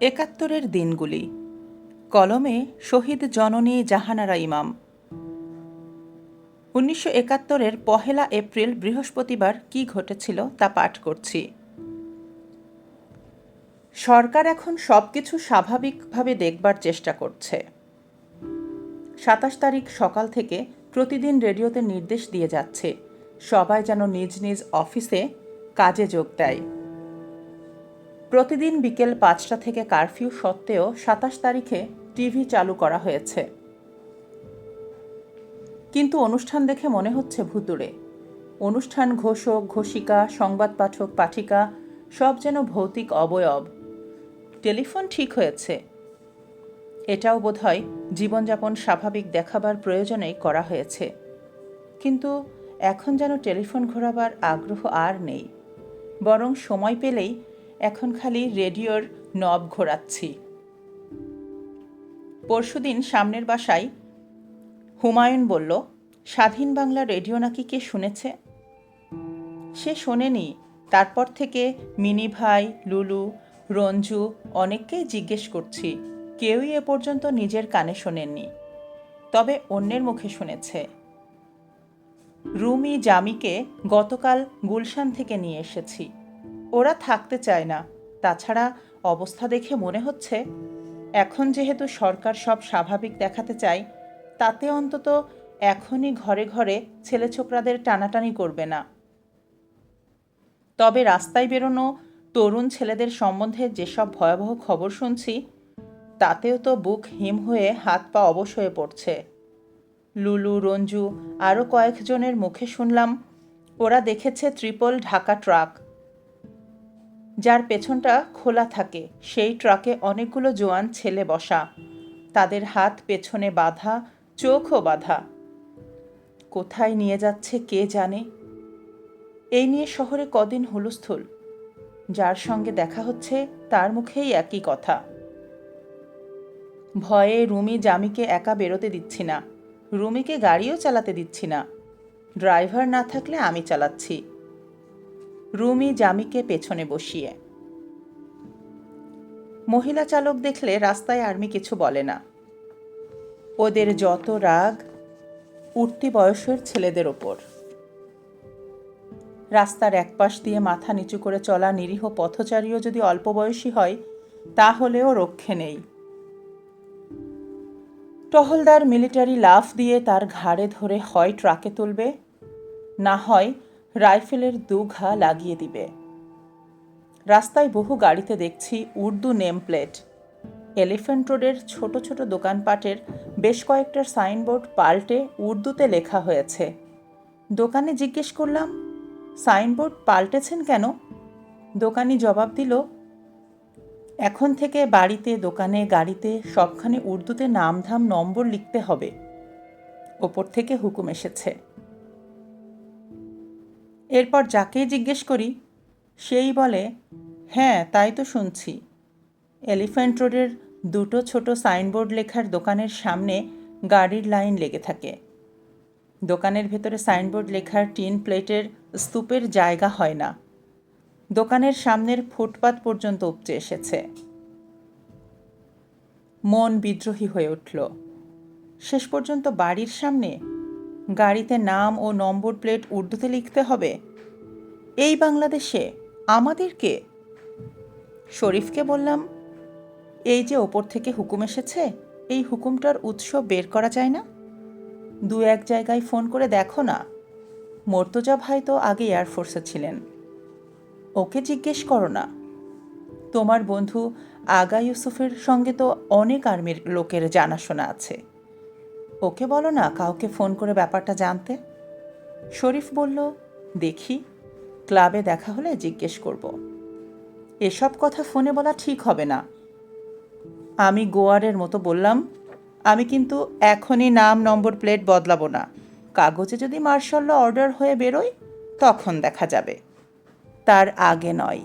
একাত্তরের দিনগুলি। কলমে শহীদ জননী জাহানারা ইমাম। উনিশশো একাত্তরের পহেলা এপ্রিল বৃহস্পতিবার কি ঘটেছিল তা পাঠ করছি। সরকার এখন সব কিছু স্বাভাবিকভাবে দেখবার চেষ্টা করছে। সাতাশ তারিখ সকাল থেকে প্রতিদিন রেডিওতে নির্দেশ দিয়ে যাচ্ছে, সবাই যেন নিজ নিজ অফিসে কাজে যোগ দেয়। প্রতিদিন বিকেল পাঁচটা থেকে কারফিউ সত্ত্বেও সাতাশ তারিখে টিভি চালু করা হয়েছে। কিন্তু অনুষ্ঠান দেখে মনে হচ্ছে ভুতুড়ে। অনুষ্ঠান ঘোষক, ঘোষিকা, সংবাদ পাঠক, পাঠিকা, সব যেন ভৌতিক অবয়ব। টেলিফোন ঠিক হয়েছে। এটাও বোধহয় জীবনযাপন স্বাভাবিক দেখাবার প্রয়োজনেই করা হয়েছে। কিন্তু এখন যেন টেলিফোন ঘোরাবার আগ্রহ আর নেই। বরং সময় পেলেই এখন খালি রেডিওর নব ঘোরাচ্ছি। পরশুদিন সামনের বাসায় হুমায়ুন বলল, স্বাধীন বাংলা রেডিও নাকি কে শুনেছে? সে শোনেনি। তারপর থেকে মিনি ভাই, লুলু, রঞ্জু অনেককেই জিজ্ঞেস করছি, কেউই এ পর্যন্ত নিজের কানে শোনেননি। তবে অন্যের মুখে শুনেছে। রুমি, জামিকে গতকাল গুলশান থেকে নিয়ে এসেছি। ওরা থাকতে চায় না। তাছাড়া অবস্থা দেখে মনে হচ্ছে, এখন যেহেতু সরকার সব স্বাভাবিক দেখাতে চায়, তাতে অন্তত এখনই ঘরে ঘরে ছেলে ছোকরাদের টানাটানি করবে না। তবে রাস্তায় বেরোনো তরুণ ছেলেদের সম্বন্ধে যেসব ভয়াবহ খবর শুনছি, তাতেও তো বুক হিম হয়ে হাত পা অবশ হয়ে পড়ছে। লুলু, রঞ্জু আরও কয়েকজনের মুখে শুনলাম, ওরা দেখেছে ত্রিপল ঢাকা ট্রাক। যার পেছনটা খোলা থাকে, সেই ট্রাকে অনেকগুলো জোয়ান ছেলে বসা। তাদের হাত পেছনে বাঁধা, চোখও বাঁধা। কোথায় নিয়ে যাচ্ছে কে জানে? এই নিয়ে শহরে কদিন হুলস্থুল। যার সঙ্গে দেখা হচ্ছে, তার মুখেই একই কথা। ভয়ে রুমি জামিকে একা বেরোতে দিচ্ছি না। রুমিকে গাড়িও চালাতে দিচ্ছি না। ড্রাইভার না থাকলে আমি চালাচ্ছি। রুমি জামিকে পেছনে বসিয়ে। মহিলা চালক দেখলে রাস্তায় আর্মি কিছু বলে না। ওদের যত রাগ, উঠতি বয়সের ছেলেদের ওপর। রাস্তার একপাশ দিয়ে মাথা নিচু করে চলা নিরীহ পথচারীও যদি অল্প বয়সী হয়, তাহলেও রক্ষে নেই। টহলদার মিলিটারি লাফ দিয়ে তার ঘাড়ে ধরে হয় ট্রাকে তুলবে, না হয় রাইফেলের দু ঘা লাগিয়ে দিবে। রাস্তায় বহু গাড়িতে দেখছি উর্দু নেম প্লেট এলিফ্যান্ট রোডের ছোট ছোট দোকানপাটের বেশ কয়েকটা সাইনবোর্ড পাল্টে উর্দুতে লেখা হয়েছে। দোকানে জিজ্ঞেস করলাম, সাইনবোর্ড পাল্টেছেন কেন? দোকানি জবাব দিল, এখন থেকে বাড়িতে, দোকানে, গাড়িতে সবখানে উর্দুতে নামধাম নম্বর লিখতে হবে। ওপর থেকে হুকুম এসেছে। এরপর যাকেই জিজ্ঞেস করি, সেই বলে হ্যাঁ তাই তো শুনছি। এলিফ্যান্ট রোডের দুটো ছোট সাইনবোর্ড লেখার দোকানের সামনে গাড়ির লাইন লেগে থাকে। দোকানের ভেতরে সাইনবোর্ড লেখার টিন প্লেটের স্তূপের জায়গা হয় না। দোকানের সামনের ফুটপাত পর্যন্ত উপচে এসেছে। মন বিদ্রোহী হয়ে উঠল। শেষ পর্যন্ত বাড়ির সামনে গাড়িতে নাম ও নম্বর প্লেট উর্দুতে লিখতে হবে? এই বাংলাদেশে আমাদেরকে শরীফকে বললাম, এই যে ওপর থেকে হুকুম এসেছে, এই হুকুমটার উৎস বের করা যায় না? দু এক জায়গায় ফোন করে দেখো না। মর্তজা ভাই তো আগে এয়ারফোর্সে ছিলেন। ওকে জিজ্ঞেস করো না। তোমার বন্ধু আগা ইউসুফের সঙ্গে তো অনেক আর্মির লোকের জানাশোনা আছে। ওকে বলো না কাউকে ফোন করে ব্যাপারটা জানতে? শরীফ বলল, দেখি। ক্লাবে দেখা হলে জিজ্ঞেস করব। এসব কথা ফোনে বলা ঠিক হবে না। আমি গোয়ারের মতো বললাম, আমি কিন্তু এখনই নাম নম্বর প্লেট বদলাবো না। কাগজে যদি মার্শাল অর্ডার হয়ে বেরোয়, তখন দেখা যাবে। তার আগে নয়।